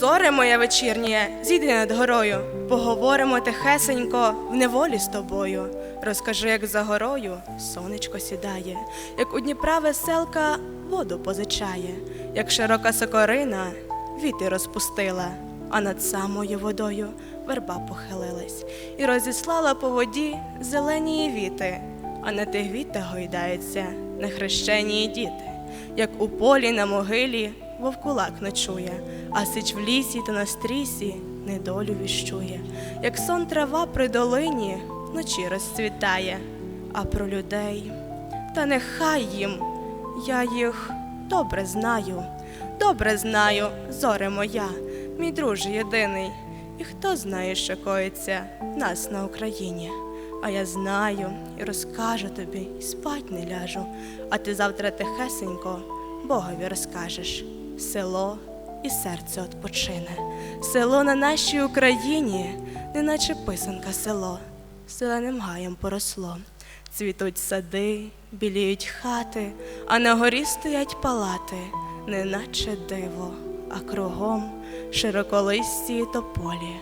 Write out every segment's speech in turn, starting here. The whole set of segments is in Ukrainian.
Зоре моя вечірнє, зійди над горою, поговоримо тихесенько в неволі з тобою. Розкажи, як за горою сонечко сідає, як у Дніпра веселка воду позичає, як широка сокорина віти розпустила, а над самою водою верба похилилась і розіслала по воді зелені віти, а на тих вітах гойдаються нехрещені діти як у полі на могилі вовкулак ночує, а сич в лісі та на стрісі недолю віщує, як сон трава при долині вночі розцвітає, а про людей та нехай їм я їх добре знаю, добре знаю, зоре моя, мій друже єдиний, і хто знає, що коїться нас на Україні. А я знаю і розкажу тобі, і спать не ляжу. А ти завтра тихесенько Богові розкажеш. Село і серце odpoczyне. Село на нашій Україні, неначе писанка село, зеленим гаєм поросло. Цвітуть сади, біліють хати, а на горі стоять палати, неначе диво, а кругом широколисті і тополі,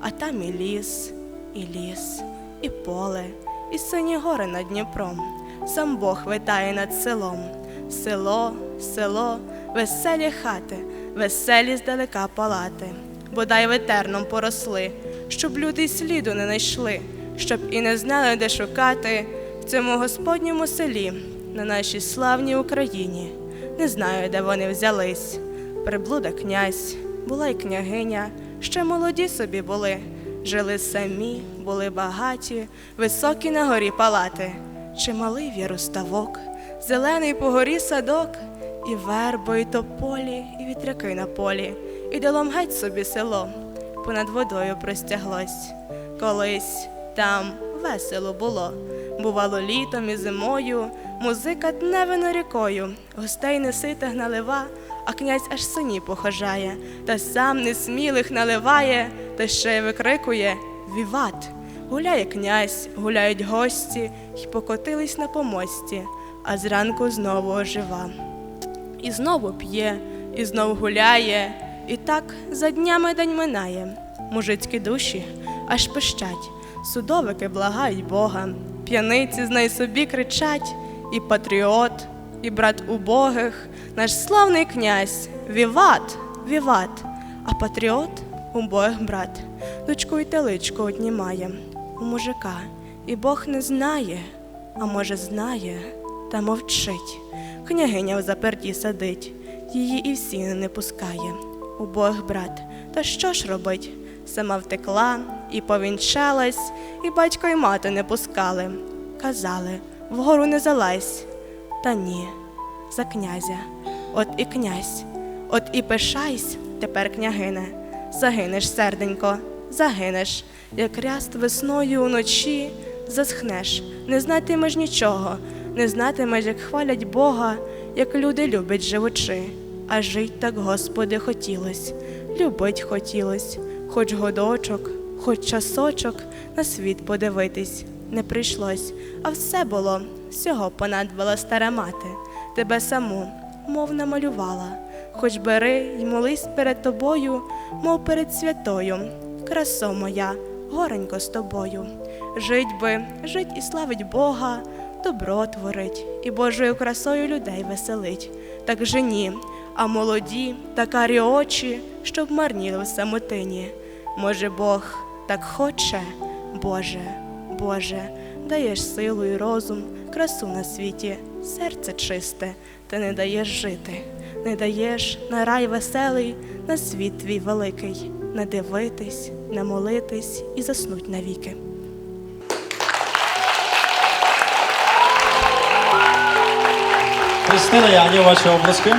а там і ліс, і ліс і поле, і сині гори над Дніпром. Сам Бог витає над селом. Село, село, веселі хати, веселі здалека палати, бодай ветерном поросли, щоб люди й сліду не найшли, щоб і не знали, де шукати в цьому Господньому селі, на нашій славній Україні. Не знаю, де вони взялись. Приблуда князь, була й княгиня, ще молоді собі були. Жили самі, були багаті, високі на горі палати, чималий віруставок, зелений по горі садок, і вербо, і тополі, і вітряки на полі, і долом геть собі село, понад водою простяглось. Колись там весело було. Бувало літом і зимою, музика дневено рікою, гостей неситих налива, а князь аж сині похожає, та сам несмілих наливає, та ще й викрикує Віват! Гуляє князь, гуляють гості, й покотились на помості, а зранку знову ожива. І знову п'є, і знов гуляє, і так за днями день минає. Мужицькі душі аж пищать, судовики благають Бога, п'яниці знай собі кричать, і патріот, і брат убогих, наш славний князь, віват, віват, а патріот убогих брат, дочку й теличку однімає у мужика, і Бог не знає, а може знає, та мовчить. Княгиня в заперті сидить, її і в сіни не пускає. Убог брат, та що ж робить? Сама втекла і повінчалась, і батько й мати не пускали. Казали, вгору не залазь. Та ні, за князя. От і князь, от і пишайсь тепер, княгине. Загинеш, серденько, загинеш, як ряст весною уночі, засхнеш, не знатимеш нічого, не знатимеш, як хвалять Бога, як люди люблять живучи. А жить так, Господи, хотілось, любить хотілось, хоч годочок, хоч часочок на світ подивитись не прийшлось, а все було, всього понадбала стара мати, тебе саму, мов намалювала. Хоч бери й молись перед тобою, мов перед святою, красо моя, горенько з тобою. Жить би, жить і славить Бога, добро творить, і Божою красою людей веселить. Так жені, а молоді та карі очі, щоб марніли в самотині. Може, Бог так хоче, Боже, Боже, даєш силу і розум, красу на світі, серце чисте, ти не даєш жити, не даєш на рай веселий, на світ твій великий, не дивитись, не молитись і заснуть навіки. Христина Янів, ваші обласки.